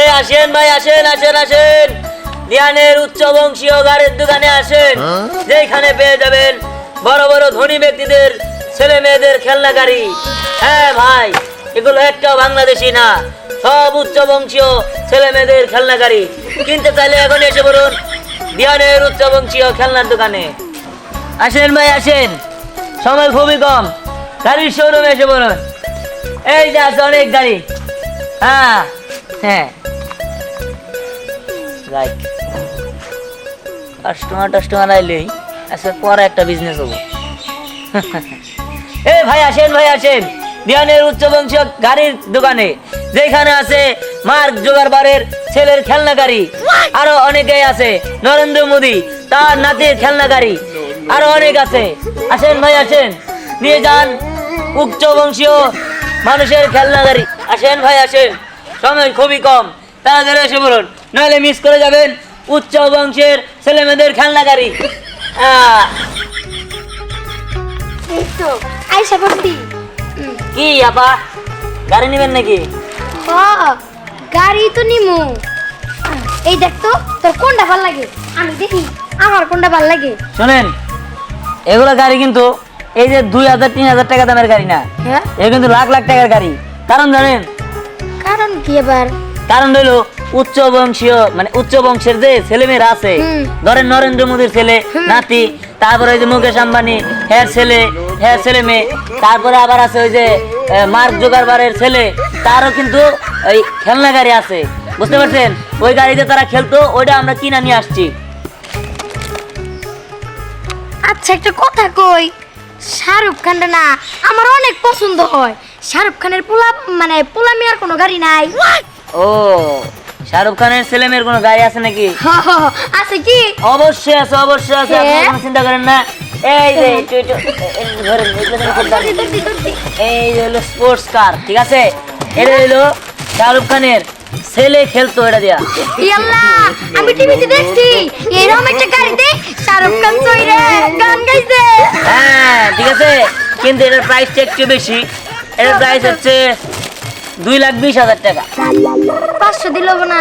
এই আসেন ভাই আসেন আসেন আসেন। ধ্যানের উচ্চ বংশীয় গাড়ির দোকানে আসেন। যেখানে পেয়ে যাবেন বড় বড় ধনী ব্যক্তিদের ছেলে মেয়েদের খেলনা গাড়ি। হ্যাঁ ভাই এগুলো একটাও বাংলাদেশি না সব উচ্চ বংশীয় ছেলে মেয়েদের খেলনা গাড়ি। কিনতে চাইলে এখন এসে বলুন ধ্যানের উচ্চ বংশীয় খেলনার দোকানে। আসেন ভাই আসেন। সময় খুবই কম গাড়ির শোরুমে এসে বলুন এই যে আছে অনেক গাড়ি। হ্যাঁ হ্যাঁ। রাইট কাস্টমার টাস্টমার আইলেই আজকে পরে একটা বিজনেস হব। এ ভাই আসেন ভাই আসেন। বিয়ানের উচ্চ বংশীয় গাড়ির দোকানে যেখানে আছে মার্ক জোগারবারের ছেলের খেলনা গাড়ি। আরও অনেকেই আছে নরেন্দ্র মোদী তার নাতির খেলনা গাড়ি। আরও অনেক আছে। আসেন ভাই আসেন। নিয়ে যান উচ্চ বংশীয় মানুষের খেলনা গাড়ি। আসেন ভাই আসেন। সময় খুবই কম। তাড়াতাড়ি এসে বলুন। নাহলে মিস করে যাবেন উচ্চ বংশের ছেলে মেয়েদের খেলনা গাড়ি তো আইসা পড়ছি কি আপা গাড়ি নেবেন নাকি? গাড়ি তো নিমু। এই দেখ তো তোর কোনটা ভালো লাগে? আমি দেখি আমার কোনটা ভালো লাগে? শোনেন এগুলো গাড়ি কিন্তু এই যে দুই হাজার তিন হাজার টাকা দামের গাড়ি না। হ্যাঁ? এ কিন্তু লাখ লাখ টাকার গাড়ি। কারণ জানেন? কারণ কি এবার কারণ হলো উচ্চ বংশীয় মানে উচ্চ বংশের যে ছেলেমেয়েরা আছে ধরেন নরেন্দ্র মোদীর ছেলে নাতি তারপরে ওই যে মুকেশ আম্বানি হ্যার ছেলে হ্যার ছেলে মেয়ে তারপরে আবার আছে ওই যে মার্ক জোগারবারের ছেলে তারও কিন্তু ওই খেলনা গাড়ি আছে বুঝতে পারছেন? ওই গাড়িতে তারা খেলতো ওইটা আমরা কিনা নিয়ে আসছি। আচ্ছা একটা কথা কই শাহরুখ খানটা না আমার অনেক পছন্দ হয়। শাহরুখ খানের পোলা মানে পোলা মিয়ার কোনো গাড়ি নাই। ও শাহরুখ খানের ছেলে মেয়ের কোনো গাড়ি আছে নাকি? আছে কি? অবশ্যই আছে অবশ্যই আছে আপনি হ্যাঁ? কোনো চিন্তা করেন না। এই যে এই যে হলো স্পোর্টস কার ঠিক আছে? এটা হলো শাহরুখ খানের ছেলে খেলতো এটা দিয়া। আমি টিভিতে দেখছি এরকম একটা গাড়িতে শাহরুখ খান চইরে গান গাইছে। হ্যাঁ ঠিক আছে? কিন্তু এটার প্রাইসটা একটু বেশি। এটার প্রাইস হচ্ছে দুই লাখ বিশ হাজার টাকা। পাঁচশো দিল না।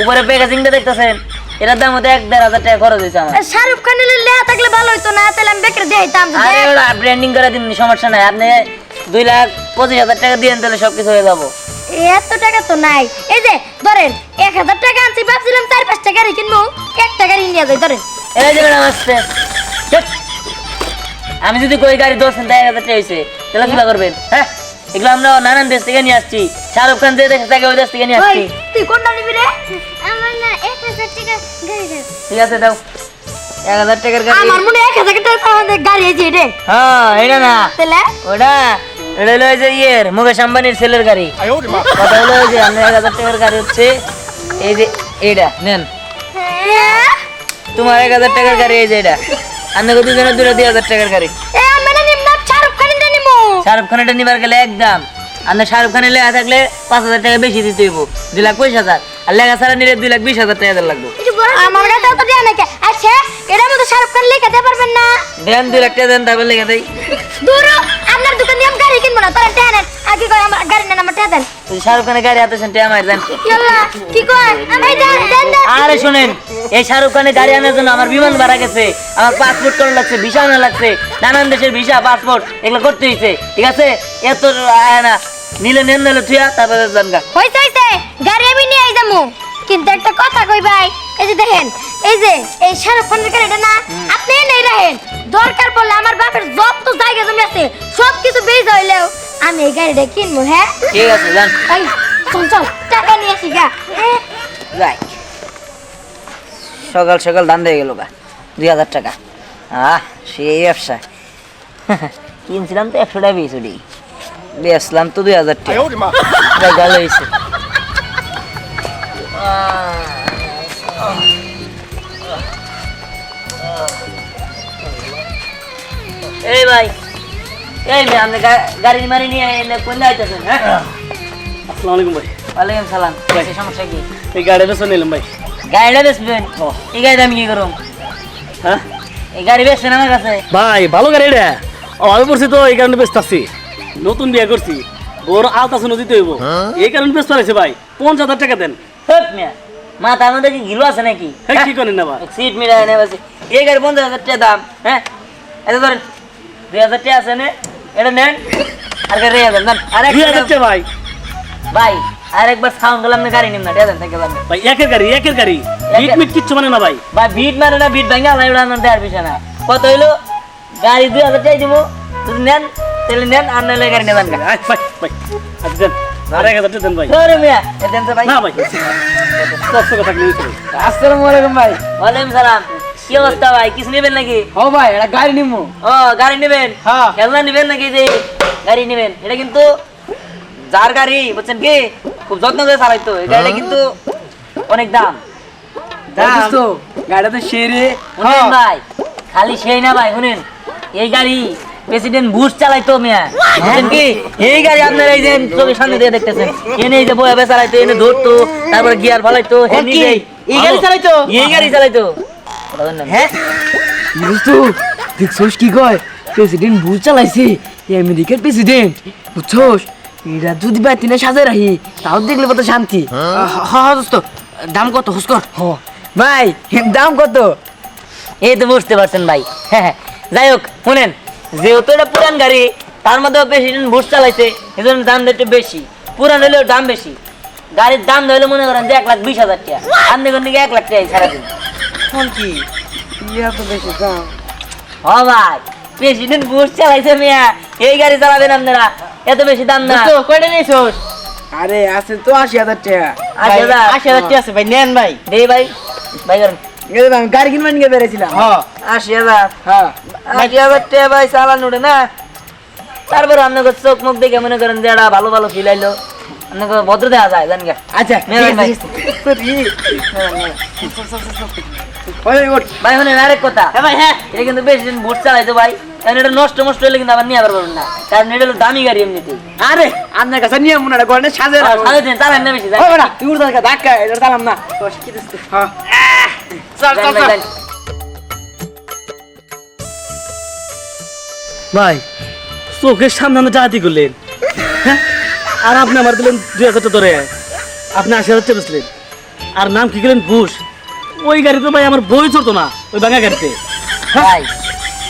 উপরে প্যাকেজিংটা দেখতেছেন? এটার দাম হতে এক দেড় হাজার টাকা খরচ হয়েছে আমার। শাহরুখ খানের লেহা থাকলে ভালো হইতো না তাহলে আমি বেকার দিতাম আরে ওটা ব্র্যান্ডিং করে দিন সমস্যা নাই। আপনি দুই লাখ পঁচিশ হাজার টাকা দিয়ে তাহলে সবকিছু হয়ে যাব। এত টাকা তো নাই। এই যে ধরেন এক হাজার টাকা আনছি ভাবছিলাম চার পাঁচটা গাড়ি কিনবো একটা গাড়ি নিয়ে যাই ধরেন। এই যে ম্যাডাম আসছে। আমি যদি কই গাড়ি তাই এক হাজার টাকা হয়েছে তাহলে কিবা করবেন? হ্যাঁ? এগুলো আমরা নানান দেশ থেকে নিয়ে আসছি। শাহরুখ খান যে দেশ থেকে ওই দেশ থেকে নিয়ে আসছি। তুই কোনটা নিবি রে আমার না এক হাজার টাকা গাড়ি ঠিক আছে দাও। এক হাজার টাকার গাড়ি। আমার মনে এক হাজার টাকা আমাদের গাড়ি আছে রে হ্যাঁ এটা না। তাহলে? ওটা এটা হলো যে ইয়ের মুকেশ আম্বানির ছেলের গাড়ি। কথা হলো যে আপনার এক হাজার টাকার গাড়ি হচ্ছে এই যে এইটা নেন। হ্যাঁ? তোমার এক হাজার টাকার গাড়ি এই যে এটা আপনাকে দুজনের দুটো দুই হাজার টাকার গাড়ি। শাহরুখ খান এটা নিবার গেলে একদম। আপনার শাহরুখ খানের লেখা থাকলে পাঁচ হাজার টাকা বেশি দিতে হইব। দুই লাখ পঁচিশ হাজার। আর লেখা ছাড়া নিলে দুই লাখ বিশ হাজার টাকা লাগবে। আমার তো নাকি আচ্ছা এটার মধ্যে শাহরুখ খান লেখা দিতে পারবেন না। দেন দুই লাখ টাকা দেন তারপর লেখা দেয় দূর হ, আপনার দোকান দিয়ে আমি গাড়ি কিনবো না তোরা নেন। আগে কই আমার গাড়ি নেন আমার টেয়া দেন। শাহরুখ খানের গাড়ি আরে শোনেন এই শাহরুখ খানের গাড়ি আনার জন্য আমার বিমান ভাড়া গেছে আমার পাসপোর্ট করা লাগছে ভিসা আনা লাগছে নানান দেশের ভিসা পাসপোর্ট এগুলো করতে হয়েছে ঠিক আছে? এত আয় না নিলে নেন নিলে থুয়া তারপরে জানগা হইছে হইছে গাড়ি আমি নিয়ে আই যামু কিন্তু একটা কথা কই ভাই এই যে দেখেন এই যে এই শাহরুখ খানের গাড়িটা না আপনি নেই রাখেন। দরকার পড়লে আমার বাপের যত জায়গা জমি আছে সব কিছু বেজ হইলেও আমি এই গাড়িটা কিনবো হ্যাঁ? ঠিক আছে যান। এই চল চল টাকা নিয়ে আসি গা হ্যাঁ? যাই। সকাল সকাল দান দিয়ে গেল গা দুই হাজার টাকা। আহ সেই ব্যবসা। কিনছিলাম তো একশো টাকা বেশি ওটি। বেচলাম তো দুই হাজার টাকা। ভালো হয়েছে। এই ভাই। এই ভাই আপনি গা- গাড়ি মারি নিয়ে কোন হ্যাঁ? আসসালামু আলাইকুম ভাই। ওয়ালাইকুম সালাম। সমস্যা কি? এই গাড়িটা শুনে নিলাম ভাই। গাড়িটা বেচবেন? এই আমি কি হ্যাঁ? এই গাড়ি বেচছেন আমার কাছে? ভাই ভালো গাড়ি আমি তো এই কারণে ব্যস্ত আছি নতুন বিয়ে করছি। ওর আলতা শুনে দিতে হইব। এই কারণে বেশ পারেছে ভাই। পঞ্চাশ হাজার টাকা দেন। হেট মিয়া মাথার মধ্যে কি গিলো আছে নাকি? হ্যাঁ কি করেন না ভাই? সিট মিলাই নেবে এই গাড়ি পঞ্চাশ হাজার টাকা দাম হ্যাঁ? এটা ধরেন দুই হাজার টাকা আছে নে। এটা নেন। আর গাড়ি রেখে দেন আর দুই হাজার টাকা ভাই। ভাই আর একবার সাউন্ড গেলাম না গাড়ি নিম না টেয়া থেকে দেন ভাই একের গাড়ি একের গাড়ি। ইট মিট কিচ্ছু মানে না ভাই। ভাই বিট মানে না বিট ভাঙে আলাই উড়ানোর দেওয়ার বিষয় না। কত হইল? গাড়ি দুই হাজার টাকা দিব। যদি নেন তাহলে নেন আর নাহলে গাড়ি নেবেন না। আচ্ছা ভাই ভাই। আচ্ছা দেন। আর এক হাজার দেন ভাই। ধরে মিয়া এ দেন তো ভাই। না ভাই। কথা থাকলে আসসালামু আলাইকুম ভাই। ওয়ালাইকুম সালাম। কি অবস্থা ভাই? কিছু নেবেন নাকি? ও ভাই এটা গাড়ি নিমু। ও গাড়ি নেবেন? হ্যাঁ। খেলনা নেবেন নাকি যে? গাড়ি নেবেন। এটা কিন্তু যার গাড়ি বুঝছেন কি? খুব যত্ন করে চালাইতো। এই গাড়িটা কিন্তু অনেক দাম। দোস্ত গাড়িটা তো সেরে শুনেন ভাই খালি সেই না ভাই শুনেন। এই গাড়ি প্রেসিডেন্ট বুশ চালাইতো মিয়া। বুঝছেন কি? এই গাড়ি আপনার এই যে চোখের সামনে দিয়ে দেখতেছেন। এনে এই যে বয়ে চালাইতো এনে ধরতো তারপরে গিয়ার ফালাইতো। এই গাড়ি চালাইতো? এই গাড়ি চালাইতো। হ্যাঁ? দেখছোস কি কয়? প্রেসিডেন্ট ভুল চালাইছে। এই আমেরিকার প্রেসিডেন্ট বুঝছোস? এরা যদি বাতি না সাজে রাখি তাও দেখলে কত শান্তি। হ্যাঁ? দোস্ত দাম কত হুস্কর ভাই দাম কত? এই তো বুঝতে পারছেন ভাই। হ্যাঁ হ্যাঁ। যাই হোক শুনেন যেহেতু এটা পুরান গাড়ি তার মধ্যে প্রেসিডেন্ট বুশ চালাইছে এই জন্য দাম একটু বেশি। পুরান হলেও দাম বেশি। গাড়ির দাম ধরলে মনে করেন যে এক লাখ বিশ হাজার টাকা। আপনি কোন এক লাখ টাকা সারাদিন। কোন কি? ইয়া তো বেশি দাম হ ভাই প্রেসিডেন্ট বুশ চালাইছে মিয়া এই গাড়ি চালাবেন আপনারা এত বেশি দাম না। দোস্ত কয়টা নিয়েছোস আরে আছে তো আশি হাজার টাকা। আশি হাজার? আশি হাজার টাকা আছে ভাই নেন ভাই। দেই ভাই ভাই করেন আমি গাড়ি কিনবেন নিয়ে বেড়েছিলাম হ্যাঁ। আশি হাজার? হ্যাঁ। আশি হাজার টাকা ভাই চালান উঠে না। তারপরে আপনাকে চোখ মুখ দেখে মনে করেন যে এটা ভালো ভালো ফিল আইলো। আপনাকে ভদ্র দেখা যায় জান গা। আচ্ছা ভাই। আছে, ঠিক আছে। সরি। ওই, ওঠ। ভাই শুনেন আরেক কথা হ্যাঁ ভাই হ্যাঁ এটা কিন্তু বেশি দিন বুট চালাইতো ভাই কারণ এটা নষ্ট নষ্ট হলে কিন্তু আবার নিয়ে আবার পারবেন না কারণ এটা হলো দামি গাড়ি এমনিতেই আরে আপনার কাছে নিয়ে মনে হয় গড়নে সাজে রাখো চালান না বেশি যান। ওই তুই উড়ে ধাক্কা এটা চালাম না বস, কি দিস তুই? হ্যাঁ চল চল ভাই, চল যান। ভাই চোখের সামনে আপনি জাহাতি করলেন হ্যাঁ আর আপনি আমার দিলেন দুই হাজার টাকা ধরে আপনি আশি হাজার টাকা আর নাম কি গেলেন ঘুষ ওই গাড়িতে ভাই আমার বই চলতো না ওই ভাঙা গাড়িতে। ভাই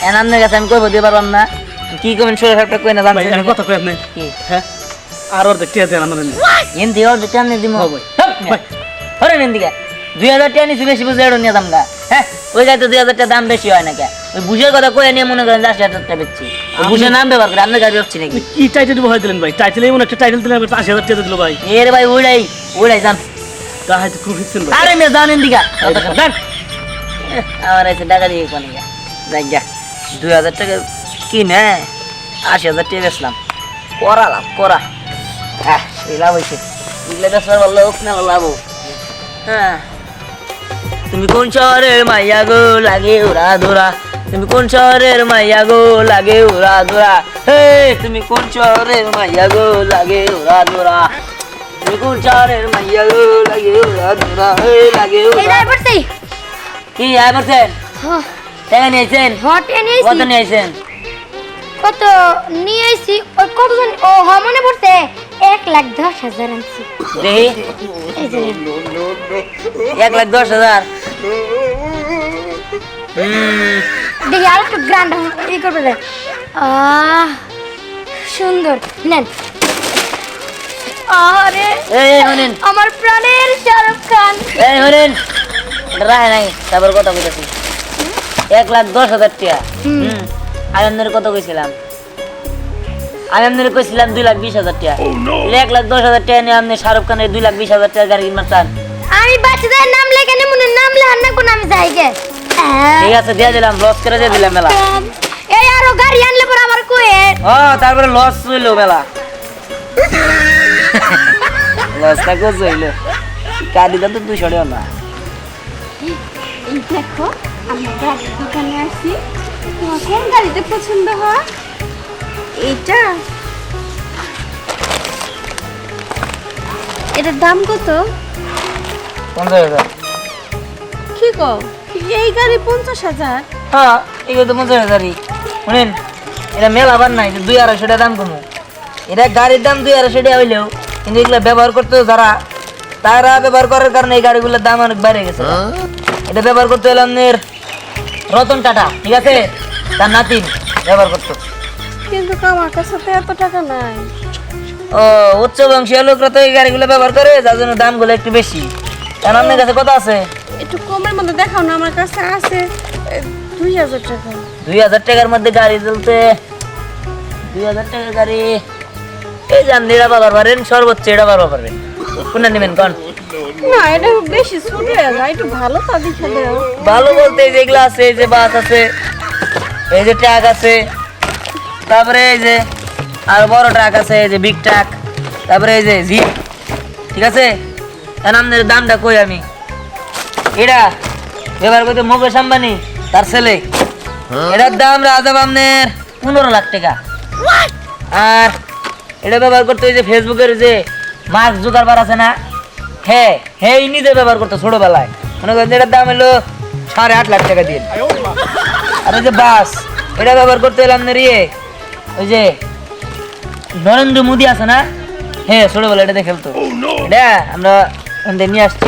এন আপনার কাছে আমি কইব দিয়ে পারলাম না। কি করবেন শরীর খারাপটা কই না ভাই জানছেন কথা কই আপনি কি? হ্যাঁ? আর ওর দেখতে দেন আমার এন অর্ধেক টাকা নিয়ে দিব হ্যাঁ ভাই। ভাই। ধরে নেন দিকে দুই হাজার টাকা নিছি বেশি বুঝে এড়ো নিয়ে দাম গা হ্যাঁ ওই গাড়িতে দুই হাজার টাকা দাম বেশি হয় না কে ওই বুঝের কথা কয়ে নিয়ে মনে করেন যে আশি হাজার টাকা বেচছি। বুঝের নাম ব্যবহার করে আপনার গাড়ি বেচছি নাকি? কি টাইটেল ভয় দিলেন ভাই? টাইটেল এমন একটা টাইটেল দিলেন আশি হাজার টাকা দিল ভাই। এর ভাই উড়াই উড়াই যান তা হয়তো খুব হিটছেন আরে মেয়ে জানেন যান এহ, আমার এসে টাকা দিয়ে কোনে গা যাই গা দুই হাজার টাকা কি নে আশি হাজার টাকা বেচলাম। করা লাভ করা। হ্যাঁ এই লাভ হয়েছে এগুলো বেচবার ভালো হোক না লাভ হ্যাঁ। তুমি কোন শহরের মাইয়া গো লাগে ওরা ধরা? তুমি কোন শহরের মাইয়া গো লাগে ওরা ধরা? হে তুমি কোন শহরের মাইয়া গো লাগে ওরা ধরা? তুমি কোন শহরের মাইয়া গো লাগে ওরা ধরা হে লাগে এই ওরা দাঁড় পড়ছি কি আয় বলছেন টাকা নিয়েছেন? হটে কত নিয়েছি। নিয়েছেন? কত নিয়ে আইছি ওই কতজন? ও হ মনে পড়ছে। এক লাখ দশ হাজার আনছি। দেখি। এই যে। নেন। এক লাখ দশ হাজার। দেখি আর একটু গ্রান্ড ই করবে সুন্দর। নেন। আরে এই এই হনেন। আমার প্রাণের শাহরুখ খান। এই হনেন। এটা নাই তারপর কত কইতেছি এক লাখ দশ হাজার টাকা। হুম। হুম আমি আপনার কত কইছিলাম? আমি আপনার কইছিলাম দুই লাখ বিশ হাজার টাকা। এক লাখ দশ হাজার টাকা নিয়ে আপনি শাহরুখ খানের দুই লাখ বিশ হাজার টাকা গাড়ি কিনবার চান? আমি বাচ্চাদের নাম লেখা নি মনে নাম লেখার না কোন আমি যাই গে। ঠিক আছে দিয়ে দিলাম লস করে দিয়ে দিলাম মেলা। এই আরও গাড়ি আনলে পর আমার কয়ে ও তারপরে লস হইল মেলা। লসটা কোচ হইল। গাড়ি দাম তো দুশো টাকা না। এই দেখো আমরা গাড়ির দোকানে আসি তোমার কোন গাড়িটা পছন্দ হয়? এইটা এটার দাম কত? পঞ্চাশ হাজার। কি গো? এই গাড়ি পঞ্চাশ হাজার? হ্যাঁ এগুলো তো পঞ্চাশ হাজারই। শুনেন এটা মেলা আবার নাই দুই আড়াইশো টাকা দাম কমু। এটা গাড়ির দাম দুই আড়াইশো টাকা হইলেও কিন্তু এগুলো ব্যবহার করতে যারা তারা ব্যবহার করার কারণে এই গাড়িগুলোর দাম অনেক বেড়ে গেছে। এটা ব্যবহার করতে হলে আপনার রতন টাটা ঠিক আছে? তার নাতিন ব্যবহার করতো। কিন্তু আমার কাছে তো এত টাকা নাই। ও উচ্চ বংশীয় লোকরা তো এই গাড়িগুলো ব্যবহার করে যার জন্য দামগুলো একটু বেশি। কারণ আপনার কাছে কত আছে? একটু কমের মধ্যে দেখাও না আমার কাছে আছে দুই হাজার টাকা। দুই হাজার টাকার মধ্যে গাড়ি চলতে দুই হাজার টাকার গাড়ি। এই যান এটা ব্যবহার পারেন সর্বোচ্চ এটা ব্যবহার পারবেন। কোনটা নেবেন কন? না এটা বেশি ছোট হয়ে যায় একটু ভালো তা দেখে দেও। ভালো বলতে এই যেগুলো আছে এই যে বাস আছে এই যে ট্রাক আছে তারপরে এই যে আর বড় ট্রাক আছে এই যে বিগ ট্রাক তারপরে এই যে জিপ ঠিক আছে? এখন আপনার দামটা কই আমি? এটা এবার কইতে মুকেশ আম্বানি তার ছেলে। এটার দাম রাজা আপনার পনেরো লাখ টাকা। আর এটা ব্যবহার করতে ওই যে ফেসবুকের যে মার্ক জুকারবার আছে না হ্যাঁ হ্যাঁ এই নিজে ব্যবহার করতো ছোটবেলায়। মনে করেন এটার দাম হলো সাড়ে আট লাখ টাকা দিয়ে। আর ওই যে বাস এটা ব্যবহার করতে হলে না ইয়ে ওই যে নরেন্দ্র মোদী আছে না? হ্যাঁ ছোটবেলা এটা খেলতো এটা আমরা ওখান থেকে নিয়ে আসছি।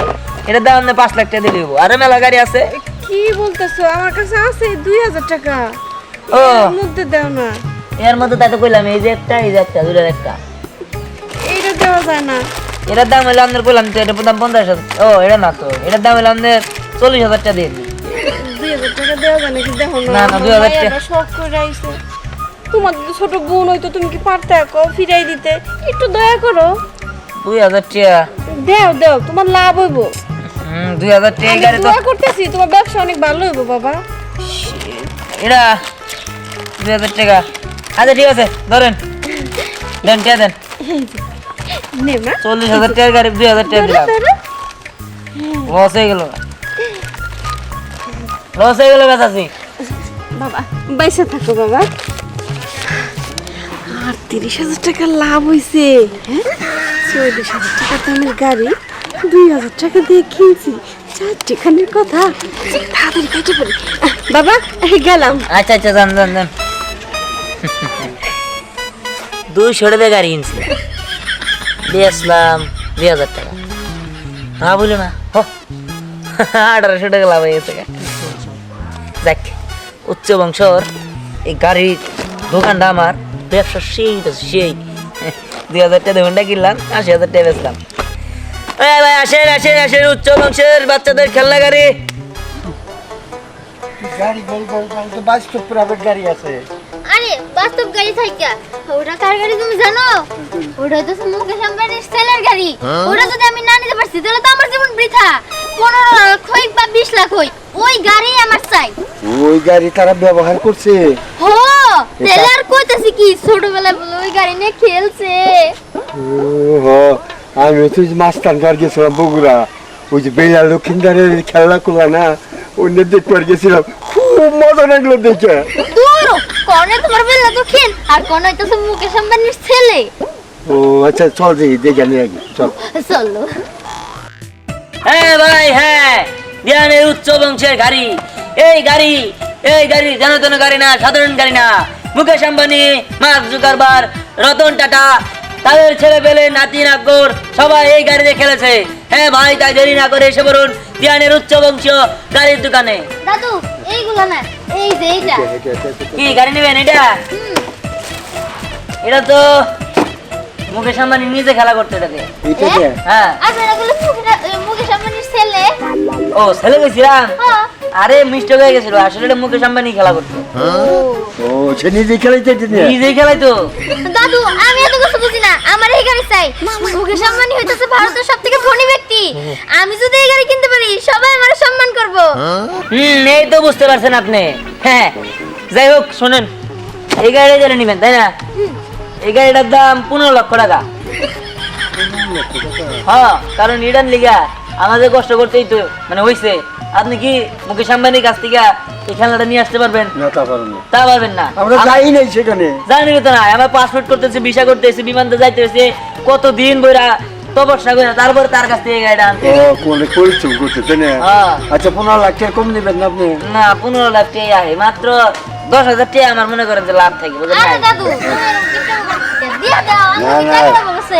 এটার দাম পাঁচ লাখ টাকা দিয়ে দেবো। আরও মেলা গাড়ি আছে। কি বলতেছো? আমার কাছে আছে দুই হাজার টাকা। ও। মধ্যে দেও না। এর মধ্যে তাই তো কইলাম এই যে একটা এই যে একটা দুটার একটা। এইটা দেওয়া যায় না। এটার দাম হলো আপনার কইলাম তো এটার দাম পঞ্চাশ হাজার ও এটা না তো এটার দাম হলো আপনার চল্লিশ হাজার টাকা দিয়ে। দুই হাজার না, না আমার 2000 টাকা। শখ করে আইছে। তোমার ছোট বোন হইতো তুমি কি পারতে? একো ফিরাই দিতে। একটু দয়া করো। দুই হাজার টাকা। দেও দেও তোমার লাভ হইব। হুম দুই হাজার টাকা গাড়ি তো দোয়া করতেছি তোমার ব্যবসা অনেক ভালো হইব বাবা। এটা দুই হাজার টাকা। আচ্ছা ঠিক আছে ধরেন। দেন টাকা দেন? চল্লিশ হাজার টাকার গাড়ি দুই হাজার টাকা দিলাম। লস হয়ে গেল। লস হয়ে গেল বাবা বাইসে থাকো বাবা। আর তিরিশ হাজার টাকা লাভ হইছে হ্যাঁ? চল্লিশ হাজার টাকা দামের গাড়ি দুই হাজার টাকা দিয়ে কিনছি। চারটিখানির কথা। তাড়াতাড়ি কেটে পড়ি বাবা গেলাম। আচ্ছা আচ্ছা যান যান যান। দুইশো টাকা গাড়ি কিনছি। দিয়েছিলাম দুই হাজার টাকা। না বলি না। হো। আঠারোশো টাকা লাভ হয়ে গেছে দেখ উচ্চ বংশর এই গাড়ির দোকানটা আমার, ব্যবসা সেই তো সেই। দুই হাজার টাকা দোকানটা কিনলাম, আশি হাজার টাকা বেচলাম। এই ভাই, আসেন আসেন আসেন, উচ্চ বংশের বাচ্চাদের খেলনা গাড়ি। গাড়ি গাড়ি গাড়ি তো বাস্তব প্রাইভেট গাড়ি আছে। আরে বাস্তব গাড়ি থাইকা। ওটা কার গাড়ি তুমি জানো? ওটা তো মুকেশ আম্বানির সেলের গাড়ি। ওটা যদি আমি না নিতে পারছি তাহলে তো আমার জীবন বৃথা। পনেরো লাখ হই বা বিশ লাখ হই ওই গাড়ি আমার চাই। ওই গাড়ি তারা ব্যবহার করছে। হো তাহলে আর কইতাছি কি ছোটবেলায় বলে ওই গাড়ি নিয়ে খেলছে। আমি তো মাস্তান ঘর গেছিলাম বগুড়া। ওই যে বেলা লক্ষিন্দারের খেলা করলা না অন্য দেখতে গেছিলাম। খুব মজা লাগল দেখে। কনে তোমার বেলা খেল আর কনে হইতাছে মুকেশ আম্বানির ছেলে। ও আচ্ছা চল দেখে নিয়ে আগে চল। চলো। হ্যাঁ ভাই হ্যাঁ জ্ঞানের উচ্চ বংশের গাড়ি। এই গাড়ি এই গাড়ি জনতন গাড়ি না সাধারণ গাড়ি না। মুকেশ আম্বানি মার্ক জুকারবার রতন টাটা তাদের ছেলে পেলে নাতি নাগর সবাই এই গাড়িতে খেলেছে। হ্যাঁ ভাই তাই দেরি না করে এসে বলুন জ্ঞানের উচ্চ বংশীয় গাড়ির দোকানে। দাদু এইগুলো না এই যে এইটা। কি গাড়ি নেবেন এটা? এটা তো মুকেশ আম্বানি নিজে খেলা করতে হ্যাঁ। আচ্ছা এগুলো মুকেশ মুকেশ আম্বানির ছেলে। ও ছেলে গেছিলাম হ্যাঁ। আরে মিস্টেক হয়ে গেছিল আসলে এটা মুকেশ আম্বানি খেলা করতো। ও সে নিজে খেলাইতে নিয়ে? নিজেই খেলাই তো দাদু আমি আমার এই গাড়ি চাই। মুকেশ আম্বানি হইতেছে ভারতের সবথেকে ধনী ব্যক্তি। আমি যদি এই গাড়ি কিনতে পারি সবাই আমার সম্মান করব। হুম এই তো বুঝতে পারছেন আপনি। হ্যাঁ যাই হোক শোনেন। এই গাড়ি জেনে নেবেন তাই না? এই গাড়িটার দাম পনেরো লক্ষ টাকা। হ্যাঁ কারণ ইডান লিগা আমাদের কষ্ট করতেই তো মানে হইছে। আপনি কি মুকেশ আম্বানির কাছ থেকে এই খেলনাটা নিয়ে আসতে পারবেন? না তা পারো না। তা পারবেন না। আমরা যাই নাই সেখানে। জানি তো না আমার পাসপোর্ট করতেছে ভিসা করতেছে বিমানতে যাইতে হয়েছে কত দিন বইরা তপস্যা করে তারপর তার কাছ থেকে গাড়িটা আনতে ও কোনে পরিশ্রম করছে তাই না? হ্যাঁ। আচ্ছা পনেরো লাখ টাকা কম নেবেন না আপনি? না পনেরো লাখ টাকা আহে। মাত্র দশ হাজার টাকা আমার মনে করেন যে লাভ থাকে বুঝলেন আরে দাদু না না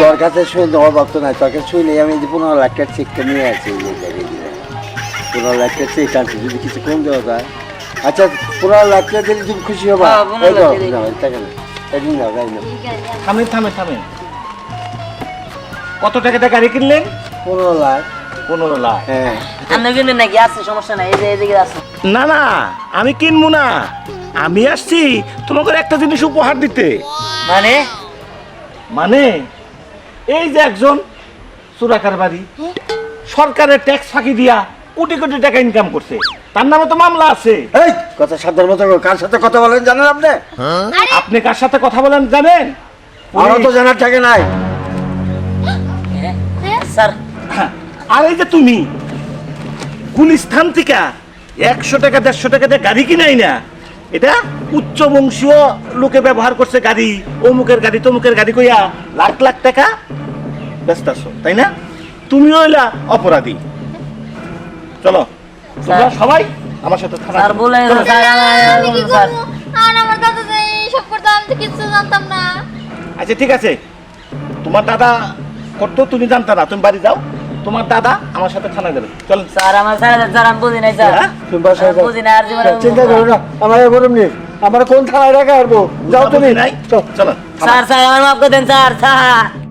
তোর কাছে শুনে অভাব তো নাই তোর কাছে শুনে আমি যে পনেরো লাখ টাকার চেকটা নিয়ে আছি। পনেরো লাখ টাকার চেক আছে যদি কিছু কম দেওয়া যায়। আচ্ছা পনেরো লাখ টাকা দিলে তুমি খুশি হবা? হ্যাঁ, এই দাও, এই টাকা নাও। নাও, থামেন থামেন থামেন। কত টাকাটা গাড়ি কিনলেন? পনেরো লাখ। পনেরো লাখ। হ্যাঁ। নাকি? আছে সমস্যা নাই এই যে এদিকে আছে। না না আমি কিনবো না। আমি আসছি তোমাকে একটা জিনিস উপহার দিতে। মানে? মানে এই যে একজন সুরাকার বাড়ি সরকারের ট্যাক্স ফাঁকি দিয়া কোটি কোটি টাকা ইনকাম করছে। তার নামে তো মামলা আছে। এই কথা সাবধান মতো কার সাথে কথা বলেন জানেন আপনি? আপনি কার সাথে কথা বলেন জানেন? আমারও তো জানার থাকে নাই। স্যার। আর এই যে তুমি গুলিস্থান থেকে একশো টাকা দেড়শো টাকা দিয়ে গাড়ি কিনাই না এটা উচ্চ বংশীয় লোকে ব্যবহার করছে গাড়ি অমুকের গাড়ি তমুকের গাড়ি কইয়া লাখ লাখ টাকা ব্যস্ত আছো তাই না? তুমি হইলা অপরাধী। চলো তোমরা সবাই আমার সাথে স্যার বলে স্যার আমি কি স্যার করব? আর আমার দাদা যে এইসব করতে আমি তো কিছু জানতাম না। আচ্ছা ঠিক আছে। তোমার দাদা করতো তুমি জানতা না। তুমি বাড়ি যাও। তোমার দাদা আমার সাথে থানায় যাবে। চল। স্যার আমার স্যার স্যার আমি বুঝি নাই স্যার। হ্যাঁ? তুমি বাসায় আমি যাও। বুঝি না আর জীবনে চিন্তা করো না। আমার এরকম নেই। আমার কোন থানায় রাখা আরবো যাও তুমি। চলো। স্যার স্যার আমার মাফ করে দেন স্যার স্যার।